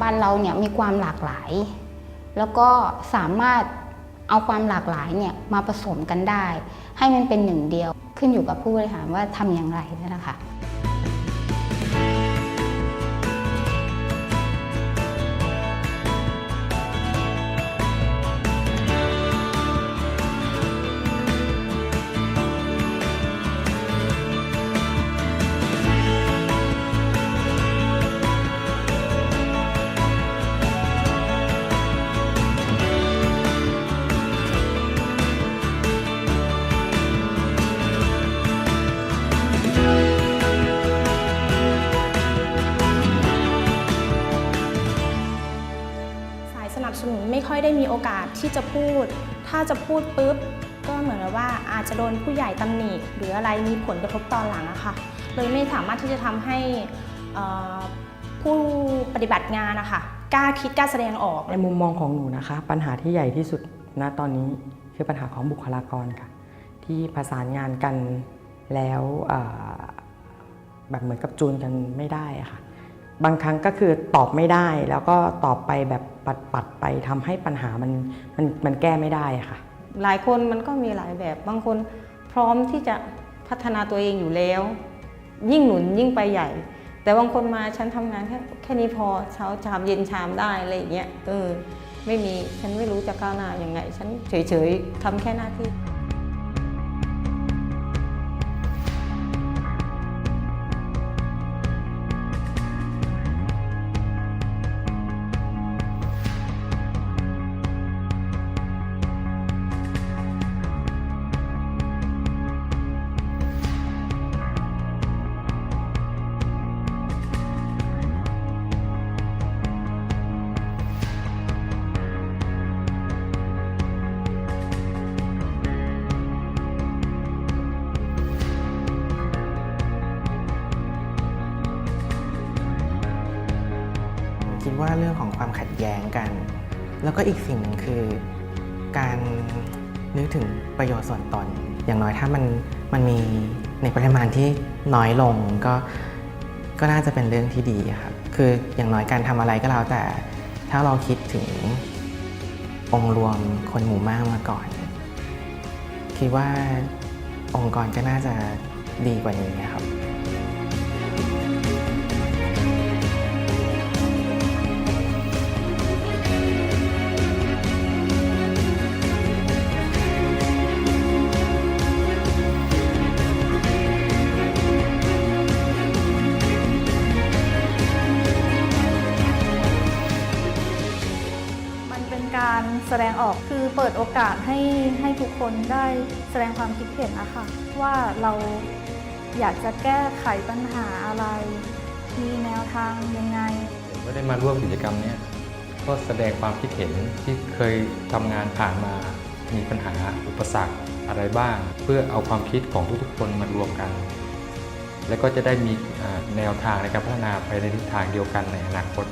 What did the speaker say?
บันเราเนี่ยมีความหลากหลาย แล้วก็สามารถเอาความหลากหลายเนี่ยมาผสมกันได้ ให้มันเป็นหนึ่งเดียวขึ้นอยู่กับผู้บริหารว่าทำอย่างไรนั่นแหละค่ะ ได้มีโอกาสที่จะพูด ถ้าจะพูดปุ๊บก็เหมือนกับว่าอาจจะโดนผู้ใหญ่ตำหนิหรืออะไรมีผลกระทบตอนหลังอะค่ะ เลยไม่สามารถที่จะทำให้ผู้ปฏิบัติงานนะคะกล้าคิดกล้าแสดงออกในมุมมองของหนูนะคะ ปัญหาที่ใหญ่ที่สุดณตอนนี้คือปัญหาของบุคลากรค่ะ ที่ประสานงานกันแล้วแบบเหมือนกับจูนกันไม่ได้อะค่ะ บางครั้งก็คือตอบไม่ได้ แล้วก็ตอบไปแบบปัดๆไปทำให้ปัญหามันมันมันแก้ไม่ได้ค่ะ หลายคนมันก็มีหลายแบบบางคนพร้อมที่จะพัฒนาตัวเองอยู่แล้ว ยิ่งหนุนยิ่งไปใหญ่ แต่บางคนมาฉันทำงานแค่แค่นี้พอเช้าชามเย็นชามได้อะไรอย่างเงี้ยเออไม่มีฉันไม่รู้จะก้าวหน้ายังไง ฉันเฉยๆทำแค่หน้าที่ ว่าเรื่องของความขัดแย้งกัน แล้วก็อีกสิ่งหนึ่งคือการนึกถึงประโยชน์ส่วนตน อย่างน้อยถ้ามันมันมีในปริมาณที่น้อยลงก็ก็น่าจะเป็นเรื่องที่ดีครับคืออย่างน้อยการทำอะไรก็แล้วแต่ ถ้าเราคิดถึงองค์รวมคนหมู่มากมาก่อน คิดว่าองค์กรก็น่าจะดีกว่านี้ครับ การแสดงออกคือเปิดโอกาสให้ให้ทุกคนได้แสดงความคิดเห็นนะคะว่าเราอยากจะแก้ไขปัญหาอะไรมีแนวทางยังไงไม่ได้มาร่วมกิจกรรมเนี้ยก็แสดงความคิดเห็นที่เคยทำงานผ่านมา มีปัญหาอุปสรรคอะไรบ้าง เพื่อเอาความคิดของทุกๆคนมารวมกัน แล้วก็จะได้มีแนวทางในการพัฒนาไปในทิศทางเดียวกันในอนาคต